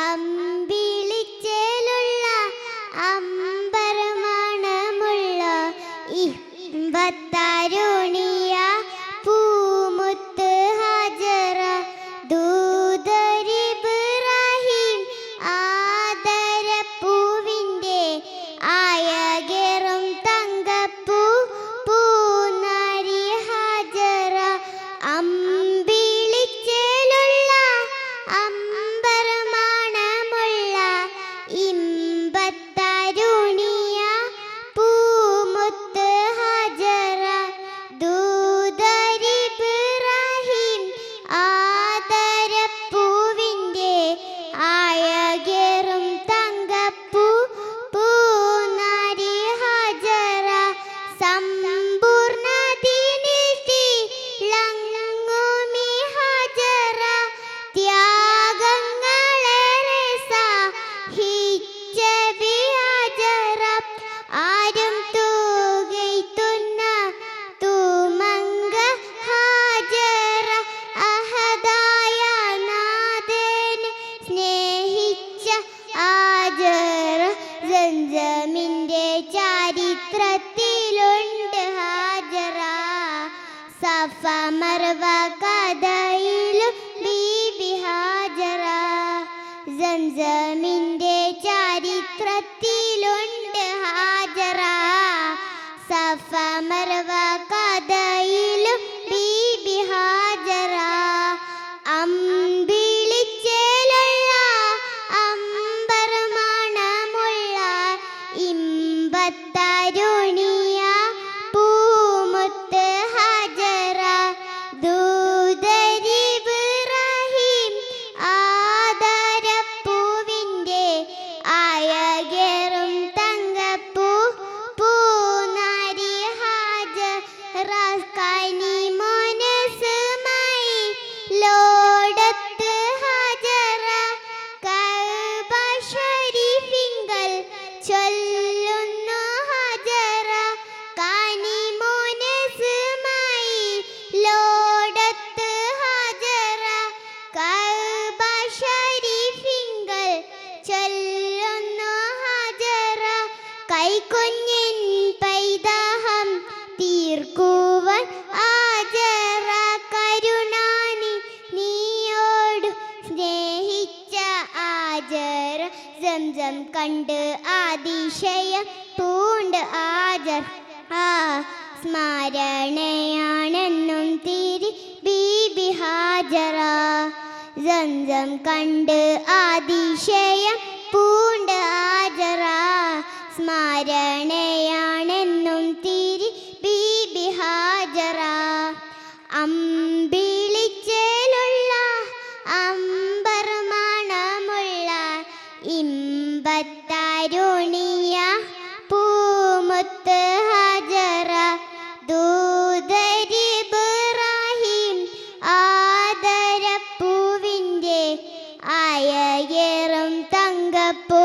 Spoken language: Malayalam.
അമ്പിളിച്ചേലുള്ള അമ്പരമണമുള്ള ഇമ്പത്തരുണിയ ചരിത്രത്തിലുണ്ട് ഹാജറ. സഫ മർവ കഥയിലും ബീബി ഹാജറ. ജംസമിന്റെ ചരിത്രത്തിലുണ്ട് ഹാജറ. സഫ മർവ കഥയിലും ബീബി ഹാജറ. അമ്പിളിച്ചേലുള്ള അമ്പർമണമുള്ള ഇമ്പത്തരുണിയ ആജർ സംസം കണ്ട് അതിശയം പൂണ്ട് ആജർ ആ സ്മരണയാണെന്നും തിരി ബീബി ഹാജറ. സംസം കണ്ട് അതിശയം പൂണ്ട് ആജറ സ്മരണയാണെന്നും ഇമ്പത്തരുണിയ പൂമുത്ത് ഹജറ ദൂതരി ദൂതരിബ്രാഹിം ആദരപ്പൂവിന്റെ അയയേറും തങ്കപ്പൂ